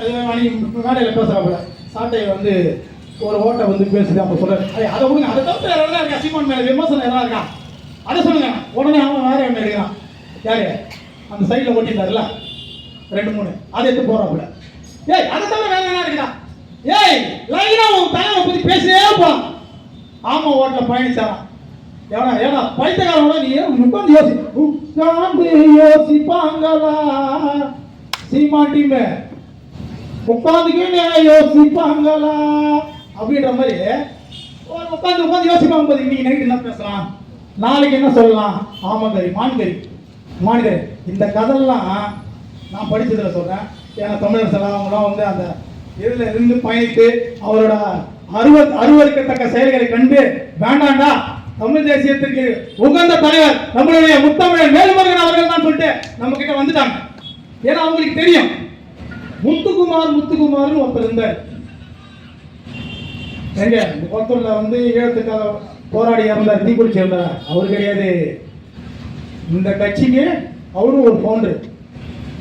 மேடையில் பேசுகிறாப்புல சாட்டையை வந்து ஒரு ஓட்டை வந்து பேசுது அப்போ சொல்றாரு அதை விடுங்க அதை தவிர வேறு என்ன இருக்கா சீமான் மேலே விமர்சனம் எதனா இருக்கா அதை சொல்லுங்க உடனே அவன் வேற என்ன எடுக்கிறான் யாரு அந்த சைடில் ஓட்டிட்டாருல ரெண்டு மூணு அதை எடுத்து போகிறாப்புல ஏய் அதை தவிர வேற என்ன இருக்கா ஏய் லைனா உன் தலைவன் பற்றி பேசியே போலாம் ஆமாம் ஓட்டில் பயணிச்சாரான் ஏடா ஏடா பைத்தியக்காரனோட நீ உட்காந்து யோசி உட்காந்து யோசிப்பாங்களா சீமா டீம் உட்காந்துக்கின்னு யோசிப்பாங்களா? அப்படின்ற மாதிரி. ஒரு உட்காந்து உட்காந்து யோசிப்பாங்க போது இன்னைக்கு நைட் என்ன பேசலாம்? நாளைக்கு என்ன சொல்லலாம்? ஆமங்கரி மான்கரி மான்கரி இந்த கதெல்லாம் நான் படித்ததில் சொல்கிறேன் ஏன்னா தமிழர் செல்லாம் அவங்களாம் வந்து அந்த இதில் இருந்து பயணித்து அவரோட அருவ அருவறுக்கத்தக்க செயல்களை கண்டு வேண்டாண்டா? தமிழ் தேசியத்துக்கு உகந்த தலைவர் நம்மளுடைய முத்தமிழர் வேலுமுருகன் அவர்கள் தான் சொல்லிட்டு நம்ம கிட்ட வந்துட்டாங்க. ஏன்னா அவங்களுக்கு தெரியும். முத்து முத்துக்குமார் முத்துக்குமார்னு ஒருத்தர் இருந்தார். எங்க இந்த கொத்தூர்ல வந்து ஈழத்துக்காக போராடி இருந்தார் தீக்குளிச்சு இருந்தார் அவர் கிடையாது. இந்த கட்சிக்கு அவரும் ஒரு ஃபவுண்டர்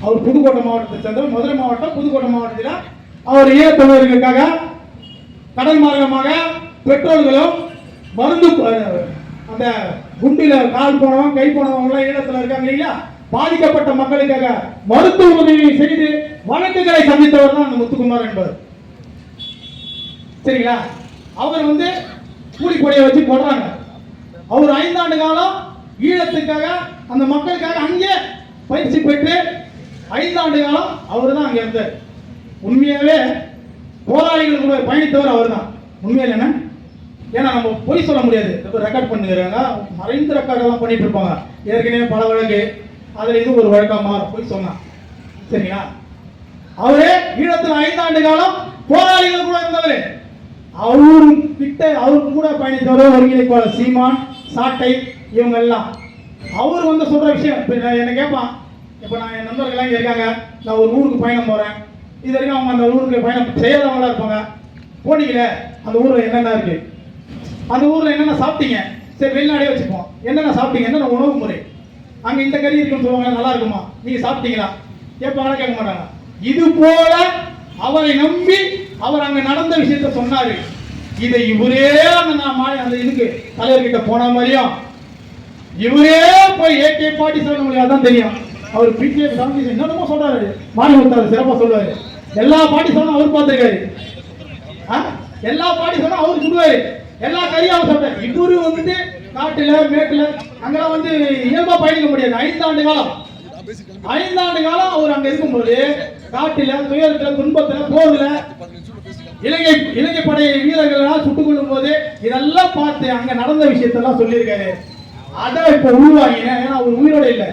அவர் புதுக்கோட்டை மாவட்டத்தை சேர்ந்தவர். மதுரை மாவட்டம் புதுக்கோட்டை மாவட்டத்தில் அவர் ஈழத்தமிழர்களுக்காக கடல் மார்க்கமாக பெட்ரோல்களும் மருந்து அந்த குண்டில கால் போனவங்க கை போனவங்க ஈழத்துல இருக்காங்க இல்லையா பாதிக்கப்பட்ட மக்களுக்காக மருத்துவ உதவி செய்து வழக்குகளை சந்தித்தவர் தான் அந்த முத்துக்குமார் என்பவர். சரிங்களா? அவர் வந்து கூலிப்படையை வச்சு போடுறாங்க. அவர் ஐந்தாண்டு காலம் ஈழத்துக்காக அந்த மக்களுக்காக அங்கே பயிற்சி பெற்று ஐந்தாண்டு காலம் அவர் தான் அங்கே இருந்தார். உண்மையாவே போராளிகள் கூட பயணித்தவர் அவர் தான். உண்மையில் என்ன ஏன்னா நம்ம பொய் சொல்ல முடியாது. இப்போ ரெக்கார்ட் பண்ணுறாங்க மறைந்த ரெக்கார்ட் எல்லாம் பண்ணிட்டு இருப்பாங்க. ஏற்கனவே பல வழக்கு அதில் இது ஒரு வழக்கமாக போய் பொய் சொன்னான். சரிங்களா? அவரே ஈழத்தில் ஐந்தாண்டு காலம் போராளிகள் கூட இருந்தவர். அவரு கிட்ட அவருக்கு கூட பயணித்தவர் ஒருங்கிணைப்பாளர் சீமான் சாட்டை இவங்க எல்லாம் அவர் வந்து சொல்ற விஷயம் இப்ப நான் என்ன கேட்பான் இப்போ நான் என் நண்பர்கள்லாம் இங்கே இருக்காங்க. நான் ஒரு ஊருக்கு பயணம் போறேன். இது வரைக்கும் அவங்க அந்த ஊருக்கு பயணம் செய்யாதவங்களா இருப்பாங்க. போனீங்களே அந்த ஊர்ல என்னென்ன இருக்கு? அந்த ஊர்ல என்னென்ன சாப்பிட்டீங்க? சரி வெளிநாடே வச்சுப்போம். என்னென்ன சாப்பிட்டீங்க? என்னென்ன உணவு முறை? அங்கே இந்த கறி இருக்குன்னு சொல்லுவாங்க நல்லா இருக்குமா? நீங்கள் சாப்பிட்டீங்களா? கேட்பாங்களா கேட்க மாட்டாங்க இது போல அவரை நம்பி அவர் அங்கே நடந்த விஷயத்த சொன்னார். இதை இவரே அந்த நான் மா- அந்த இதுக்கு தலைவர்கிட்ட போன மாதிரியும் இவரே போய் ஏகே பாட்டி உங்களுக்கு அதான் தெரியும். அவர் பிகே சாமி என்னென்னமோ சொல்றாரு. சொன்னார் சிறப்பாக சொல்லுவாரு எல்லா பாட்டி சாரும் அவர் பார்த்திருக்காரு. ஆ? எல்லா பாட்டி சாரும் அவர் சொல்லுவார் எல்லா கறியும் அவர் சொல்றாரு இவரு வந்துட்டு காட்டுல மேட்டுல அங்கெல்லாம் வந்து இயல்பா பயணிக்க முடியாது. ஐந்தாண்டு காலம். ஐந்தாண்டு காலம் அவர் அங்க இருக்கும்போது காட்டுல துயரத்துல துன்பத்துல போர்ல இலங்கை இலங்கை படை வீரர்களால் சுட்டுக் கொள்ளும் போது இதெல்லாம் பார்த்து அங்க நடந்த விஷயத்தெல்லாம் சொல்லியிருக்காரு. அதை இப்ப உருவாங்கினேன் ஏன்னா அவர் உயிரோட இல்லை.